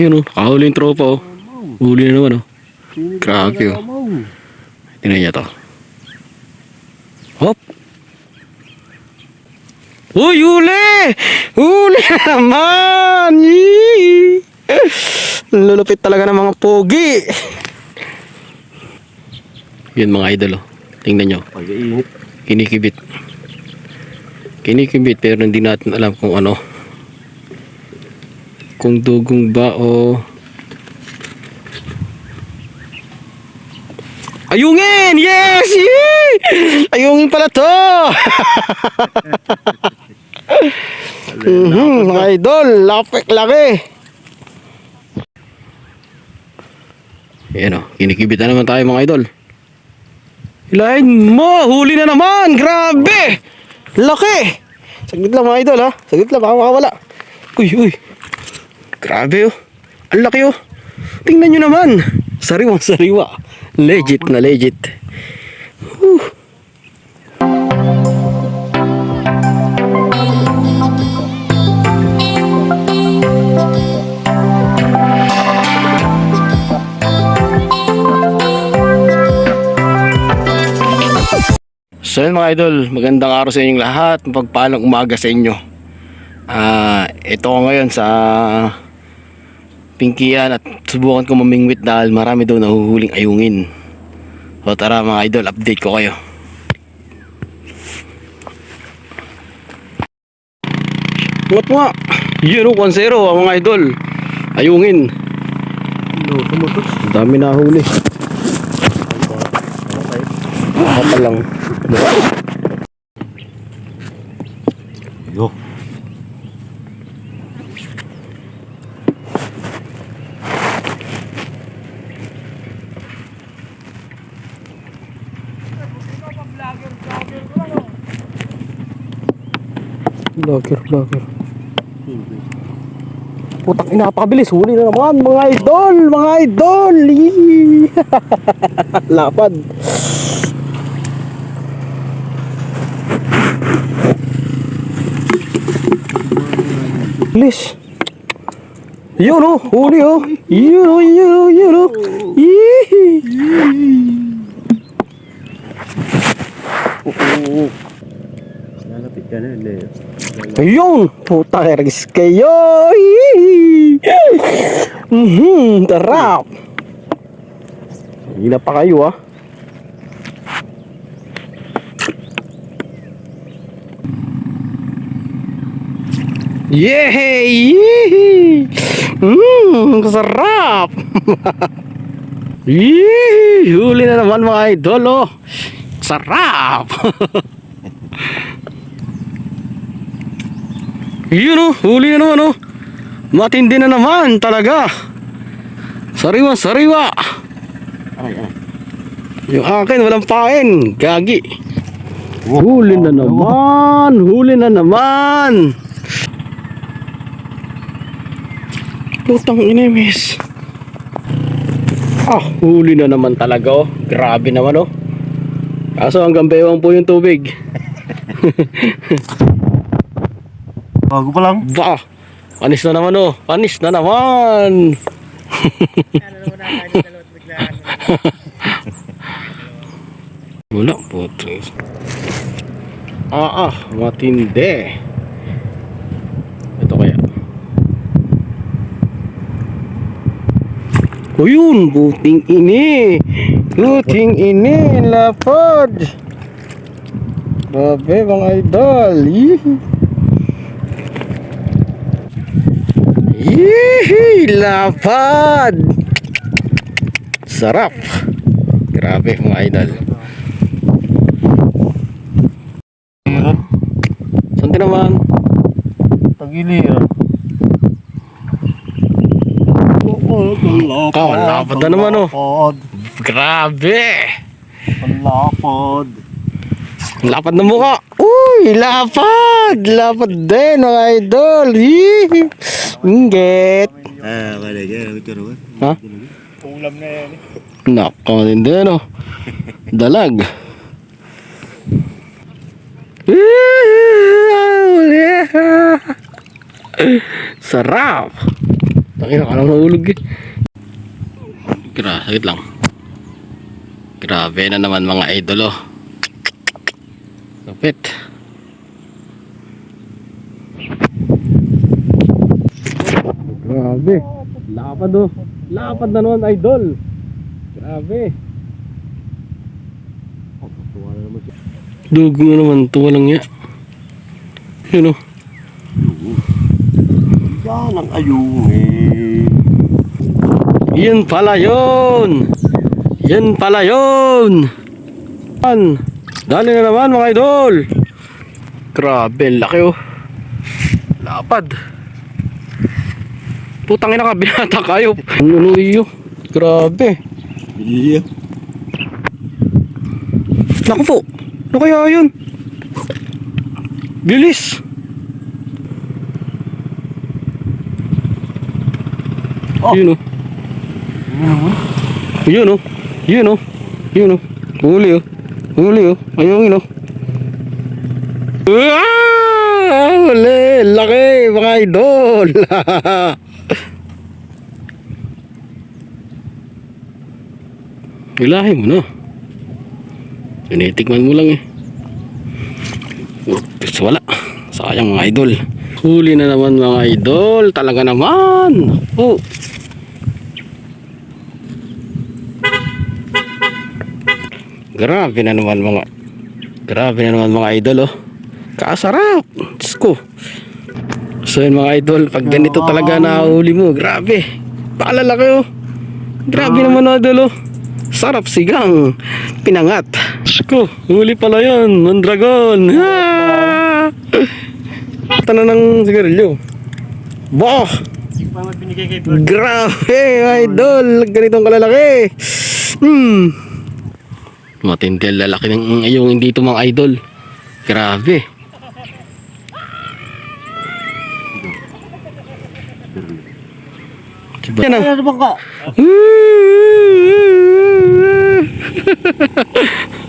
Yun oh, nakahuli yung tropa oh. Huli na naman oh. Grabe oh. Tingnan niya to. Hop! Uy, huli! Huli na naman! Yee! Lulupit talaga ng mga pogi. Yun mga idol oh. Tingnan nyo. Kinikibit. Kinikibit pero hindi natin alam kung ano. Kung dugong ba o... Ayungin! Yes! Yee! Ayungin pala to! Mhm, mga idol, lapik laki. Yan o, kinikibit na naman tayo mga idol. Hilahin mo! Huli na naman! Grabe! Laki! Saglit lang mga idol ha. Saglit lang baka makawala. Uy, uy. Grabe oh. Ang laki oh. Tingnan nyo naman. Sariwang sariwa. Legit na legit. Whew. So yun mga idol, magandang araw sa inyong lahat, mapagpalang umaga sa inyo. Ah, ito ko ngayon sa Pinkian at subukan ko mamingwit dahil marami daw nahuhuling ayungin. So tara mga idol, update ko kayo. What nga? Yun o, 1-0 ang mga idol. Ayungin. No, tumutok. Ang dami nahuli. Ako pa lang. Yo. Vlogger, vlogger. Putak ina, napakabilis. Huli na naman, mga idol, mga idol. Lapad. Bilis. Yun oh, huli oh. Yun oh, yun oh, yun oh. Lalapit ka na, le. Ayun! Puta ergis kayo! Mhm, tarap! Hila pa kayo ah. Yee! Mmm, sarap! Yee! Huli na naman mga idol oh! Sarap! Yun oh, huli na naman oh. Matindi na naman talaga. Sariwa, sariwa. Ay, ay. Yung akin walang pain. Gagi. Huli na naman. Huli na naman. Putang inimis. Ah, huli na naman talaga oh. Grabe naman oh. Kaso hanggang bewang po yung tubig. Bago pa lang. Ba, panis na naman oh. Panis na naman. Wala po. Ah, ah, matindi. Ito kaya. O yun, buting ini. Buting ini, lapad. Grabe mga idol. Yee. Yee! Lapad! Sarap! Grabe mga idol. Saan naman? Tagiliran. Oh, lapad na naman, oh. Lapad. Grabe! Lapad. Lapad na mukha! Uy! Lapad! Lapad din mga idol! Yee! Inggit! Ah, wala ka. Ito naman. Ha? Ulam na yan. Nako, hindi ano. Dalag. Sarap. Tangina, ka lang nahulog eh. Gra, sagit lang. Grabe na naman mga idol oh. Grabe. Lapad oh. Lapad na naman idol. Grabe. Dugo na naman to walang ya. Yun oh. Yan ang ayungin. Yan pala yun. Yan pala yun. Yan. Dali na naman mga idol. Grabe, laki oh. Lapad. Putang ina ka, binata kayo. Ano iyo? Grabe. Iya. Naku po. Ano kaya yun? Bilis. Oh. Yun oh. Yun oh. Yun oh. Yun oh. Huli oh. Huli oh. Ayun oh. Ah! Huli. Laki mga idol. Ilahin mo na. Tinitikman mo lang eh. Ups, wala. Sayang mga idol. Huli na naman mga idol. Talaga naman. Oh. Grabe na naman mga Grabe na naman mga idol oh. Kasarap. Diyos ko. So yun mga idol, pag ganito talaga nahuli mo, grabe. Paalalaki oh. Grabe naman idol oh. Sarap sigang. Pinangat. Ko, huli pala yun. Mandragon. Ah! Ito na ng sigarilyo. Bird. Grabe, idol. Ganitong kalalaki. Hmm. Matindi ang lalaki ng yung hindi ito mga idol. Grabe. Diba? Yan ang- Ano ba ka?